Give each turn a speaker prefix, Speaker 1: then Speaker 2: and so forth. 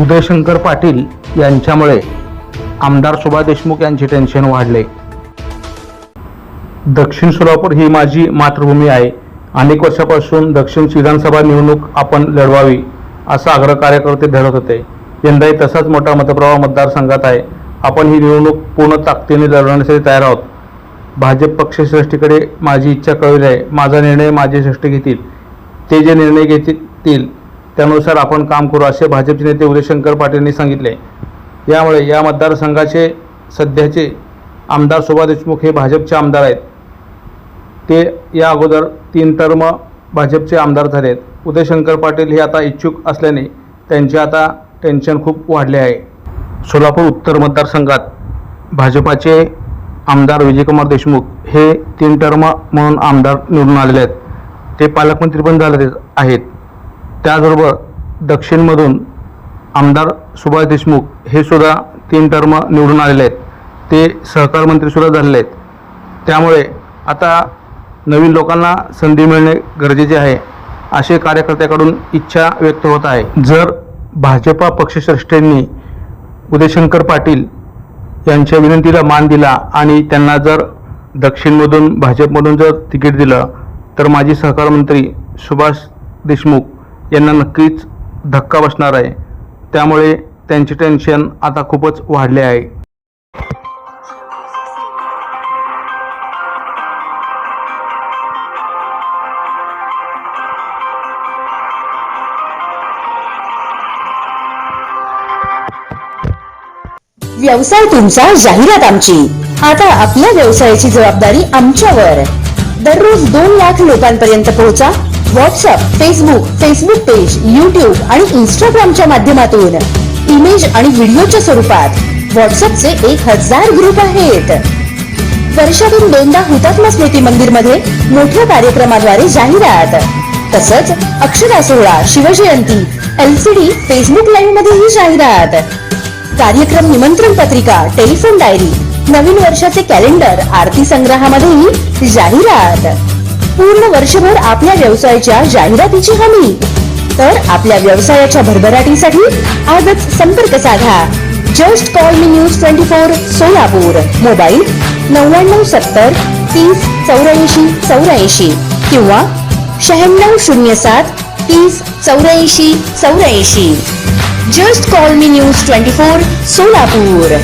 Speaker 1: उदयशंकर पाटील यांच्यामुळे आमदार सुभाष देशमुख यांचे टेन्शन वाढले. दक्षिण सोलापूर ही माझी मातृभूमी आहे. अनेक वर्षापासून दक्षिण विधानसभा निवडणूक आपण लढवावी असा आग्रह कार्यकर्ते धरत होते. यंदाही तसाच मोठा मतप्रवाह मतदारसंघात आहे. आपण ही निवडणूक पूर्ण ताकदीने लढवण्यासाठी तयार आहोत. भाजप पक्षश्रेष्ठीकडे माझी इच्छा कळवली आहे माझा निर्णय माझे श्रेष्ठ घेतील. ते जे निर्णय घेतील त्यानुसार आपण काम करू असे भाजपचे नेते उदयशंकर पाटील यांनी सांगितले. यामुळे या मतदारसंघाचे सध्याचे आमदार शोभा देशमुख हे भाजपचे आमदार आहेत. ते या अगोदर तीन टर्म भाजपचे आमदार झालेत. उदयशंकर पाटील हे आता इच्छुक असल्याने त्यांचे आता टेन्शन खूप वाढले आहे. सोलापूर उत्तर मतदारसंघात भाजपाचे आमदार विजयकुमार देशमुख हे तीन टर्म म्हणून आमदार निवडून आलेले आहेत. ते पालकमंत्री पण झालेले आहेत. त्याचबरोबर दक्षिणमधून आमदार सुभाष देशमुख हे सुद्धा तीन टर्म निवडून आलेले आहेत. ते सहकार मंत्रीसुद्धा झालेले आहेत. त्यामुळे आता नवीन लोकांना संधी मिळणे गरजेचे आहे असे कार्यकर्त्याकडून इच्छा व्यक्त होत आहे. जर भाजपा पक्षश्रेष्ठींनी उदयशंकर पाटील यांच्या विनंतीला मान दिला आणि त्यांना जर दक्षिणमधून भाजपमधून जर तिकीट दिलं तर माजी सहकार मंत्री सुभाष देशमुख यांना नक्कीच धक्का बसणार आहे. त्यामुळे त्यांचे टेन्शन आता खूपच वाढले आहे.
Speaker 2: व्यवसाय तुमचा जाहिरात आमची. आता आपल्या व्यवसायाची जबाबदारी आमच्यावर. दररोज दोन लाख लोकांपर्यंत पोहोचा. WhatsApp Facebook Facebook page YouTube आणि इंस्टाग्रामच्या माध्यमातून. इमेज आणि व्हिडिओच्या स्वरूपात व्हॉट्सअपचे एक हजार ग्रुप आहेत. वर्षातून दोनदा हुतात्मा स्मृती मंदिरमध्ये मोठ्या कार्यक्रमाद्वारे जाहिरात. तसंच अक्षरा सोहळा शिवजयंती एलसीडी फेसबुक लाईव्ह मध्येही जाहिरात. कार्यक्रम निमंत्रण पत्रिका टेलिफोन डायरी नवीन वर्षाचे कॅलेंडर आरती संग्रहामध्येही जाहिरात. पूर्ण वर्षभर आपल्या व्यवसायाच्या जाहिरातीची हमी. तर आपल्या व्यवसायाच्या भरभराटीसाठी आजच संपर्क साधा. Just call me news twenty four Solapur. Mobile नव्याण्णव सत्तर तीस चौऱ्याऐंशी चौऱ्याऐंशी किंवा शहाण्णव शून्य सात तीस चौऱ्याऐंशी चौऱ्याऐंशी. Just call me news twenty four Solapur.